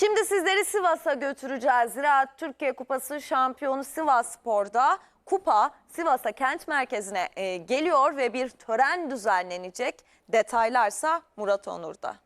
Şimdi sizleri Sivas'a götüreceğiz. Ziraat Türkiye Kupası şampiyonu Sivas Spor'da kupa Sivas'a kent merkezine e, geliyor ve bir tören düzenlenecek. Detaylarsa Murat Onur'da.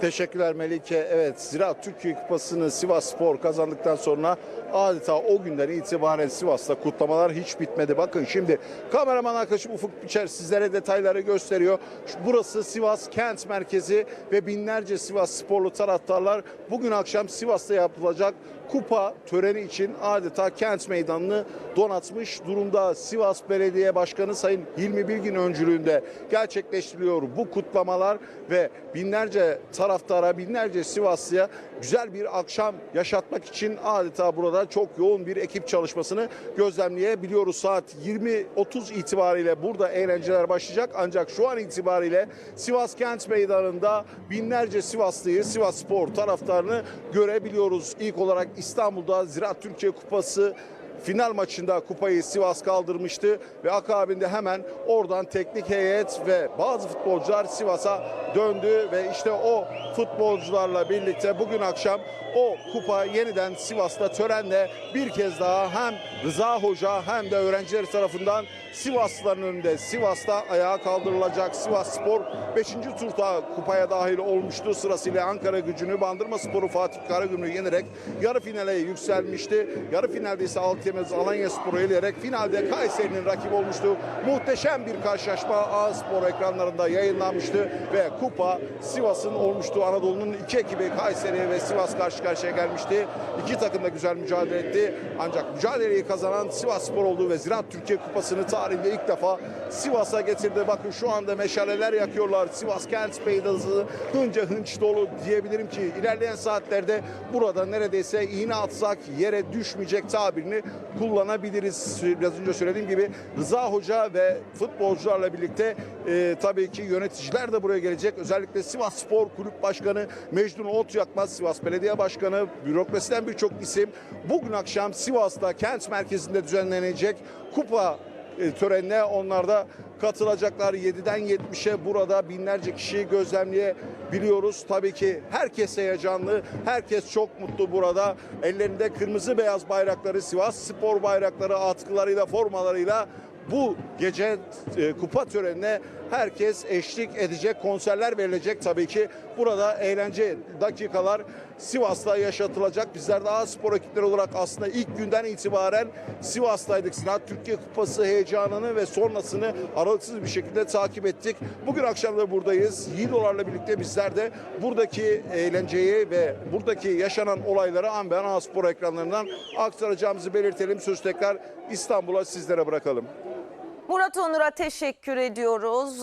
Teşekkürler Melike. Evet Ziraat Türkiye Kupası'nı Sivas Spor kazandıktan sonra adeta o günden itibaren Sivas'ta kutlamalar hiç bitmedi. Bakın şimdi kameraman arkadaşım Ufuk Biçer sizlere detayları gösteriyor. Burası Sivas kent merkezi ve binlerce Sivas sporlu taraftarlar bugün akşam Sivas'ta yapılacak kupa töreni için adeta kent meydanını donatmış durumda. Sivas Belediye Başkanı Sayın Hilmi Bilgin öncülüğünde gerçekleştiriliyor bu kutlamalar ve binlerce taraftara, binlerce Sivaslıya güzel bir akşam yaşatmak için adeta burada çok yoğun bir ekip çalışmasını gözlemleyebiliyoruz. Saat 20.30 itibariyle burada eğlenceler başlayacak ancak şu an itibariyle Sivas Kent Meydanı'nda binlerce Sivaslıyı, Sivas Spor taraftarını görebiliyoruz. İlk olarak İstanbul'da Ziraat Türkiye Kupası final maçında kupayı Sivas kaldırmıştı ve akabinde hemen oradan teknik heyet ve bazı futbolcular Sivas'a döndü ve işte o futbolcularla birlikte bugün akşam o kupa yeniden Sivas'ta törenle bir kez daha hem Rıza Hoca hem de öğrenciler tarafından Sivaslıların önünde Sivas'ta ayağa kaldırılacak. Sivas Spor 5. turda kupaya dahil olmuştu. Sırasıyla Ankara gücünü Bandırma Sporu Fatih Karagümrük'ü yenerek yarı finale yükselmişti. Yarı finalde ise Altemez Alanya Spor'u eleyerek finalde Kayseri'nin rakibi olmuştu. Muhteşem bir karşılaşma A Spor ekranlarında yayınlanmıştı ve kupa Sivas'ın olmuştu. Anadolu'nun iki ekibi Kayseri ve Sivas karşı karşıya gelmişti. İki takım da güzel mücadele etti. Ancak mücadeleyi kazanan Sivas Spor oldu ve Ziraat Türkiye Kupası'nı tarihinde ilk defa Sivas'a getirdi. Bakın şu anda meşaleler yakıyorlar. Sivas Kent Meydanı hınca hınç dolu diyebilirim ki ilerleyen saatlerde burada neredeyse iğne atsak yere düşmeyecek tabirini kullanabiliriz. Biraz önce söylediğim gibi Rıza Hoca ve futbolcularla birlikte e, tabii ki yöneticiler de buraya gelecek. Özellikle Sivas Spor Kulüp Başkanı Mecnun Ot Yakmaz, Sivas Belediye Başkanı, bürokrasiden birçok isim bugün akşam Sivas'ta kent merkezinde düzenlenecek kupa e, törenine onlar da katılacaklar. 7'den 70'e burada binlerce kişiyi gözlemleyebiliyoruz. Tabii ki herkes heyecanlı, herkes çok mutlu burada. Ellerinde kırmızı beyaz bayrakları, Sivas spor bayrakları, atkılarıyla, formalarıyla bu gece e, kupa törenine herkes eşlik edecek, konserler verilecek tabii ki. Burada eğlence dakikalar Sivas'ta yaşatılacak. Bizler daha spor ekipleri olarak aslında ilk günden itibaren Sivas'taydık. Ziraat Türkiye Kupası heyecanını ve sonrasını aralıksız bir şekilde takip ettik. Bugün akşam da buradayız. Yiğidolarla birlikte bizler de buradaki eğlenceyi ve buradaki yaşanan olayları an be an A spor ekranlarından aktaracağımızı belirtelim. Söz tekrar İstanbul'a sizlere bırakalım. Murat Onur'a teşekkür ediyoruz.